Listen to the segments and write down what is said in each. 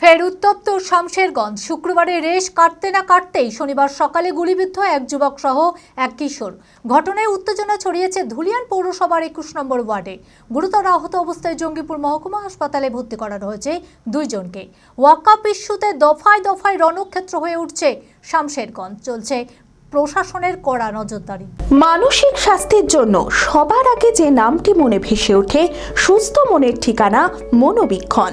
ফের উত্তপ্ত শামশেরগঞ্জ। শুক্রবারে রেশ কাটতে না কাটতেই শনিবার সকালে গুলিবিদ্ধ এক যুবক সহ এক কিশোর। ঘটনায় উত্তেজনা ছড়িয়েছে ধুলিয়ান পৌরসভার একুশ নম্বর ওয়ার্ডে। গুরুতর আহত অবস্থায় জঙ্গিপুর মহকুমা হাসপাতালে ভর্তি করা হয়েছে দুইজনকে ওয়াকাপ ইস্যুতে দফায় দফায় রণক্ষেত্র হয়ে উঠছে শামশেরগঞ্জ। চলছে প্রশাসনের কড়া নজরদারি। মানসিক স্বাস্থ্যের জন্য সবার আগে যে নামটি মনে ভেসে ওঠে, সুস্থ মনের ঠিকানা মনোবীক্ষণ।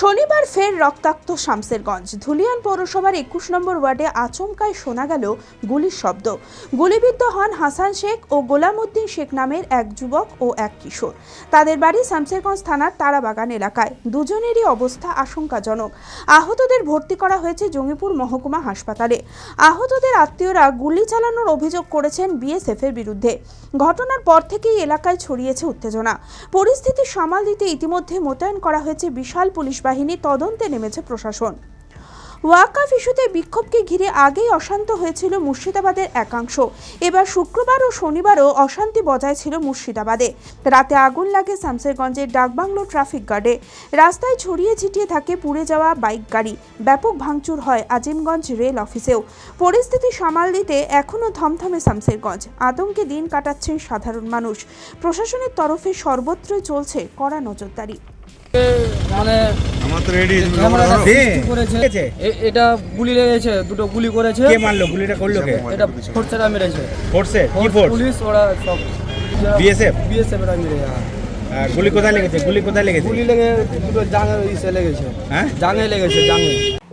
শনিবার ফের রক্তাক্ত শামসেরগঞ্জ। ধুলিয়ান পৌরসভার একুশ নম্বর ওয়ার্ডে আচমকায় শোনা গেল গুলির শব্দ। গুলিবিদ্ধ হন হাসান শেখ ও গোলামউদ্দিন শেখ নামের এক যুবক ও এক কিশোর। তাদের বাড়ি শামসেরগঞ্জ থানার তারাবাগান এলাকায়। দুজনেরই অবস্থা আশঙ্কাজনক। আহতদের ভর্তি করা হয়েছে জঙ্গিপুর মহকুমা হাসপাতালে। আহতদের আত্মীয়রা গুলি চালানোর অভিযোগ করেছেন বিএসএফ এর বিরুদ্ধে। ঘটনার পর থেকেই এলাকায় ছড়িয়েছে উত্তেজনা। পরিস্থিতি সামাল দিতে ইতিমধ্যে মোতায়েন করা হয়েছে বিশাল পুলিশ বাহিনী তদন্তে নেমেছে প্রশাসন। ওয়াকাফ ইস্যুতে বিক্ষোভকে ঘিরে আগেই অশান্ত হয়েছিল মুর্শিদাবাদের একাংশ। এবার শুক্রবার ও শনিবারও অশান্তি বজায় ছিল মুর্শিদাবাদে। রাতে আগুন লাগে শামসেরগঞ্জের ডাকবাংলো ট্রাফিক গার্ডে। রাস্তায় ছড়িয়ে ছিটিয়ে থাকে পুড়ে যাওয়া বাইক গাড়ি। ব্যাপক ভাঙচুর হয় আজিমগঞ্জ রেল অফিসেও। পরিস্থিতি সামাল দিতে এখনও থমথমে শামসেরগঞ্জ। আতঙ্কে দিন কাটাচ্ছেন সাধারণ মানুষ। প্রশাসনের তরফে সর্বত্রই চলছে কড়া নজরদারি। মানে আমার রেডি ঝামেলাটা করেছে। এটা গুলি লেগেছে দুটো গুলি করেছে। কে মারলো? গুলিটা করল কে? এটা ফোর্সেরা মেরেছে। ফোর্সে কি ফোর্স, পুলিশ ওরা সব। বিএসএফ বিএসএফ এরা মেরে হ্যাঁ। গুলি কোথায় লেগেছে? গুলি কোথায় লেগেছে? গুলি লেগে দুটো জাঙ্গে ইসে লেগেছে। হ্যাঁ? জাঙ্গে লেগেছে জাঙে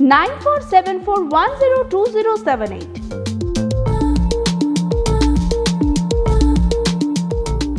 947410278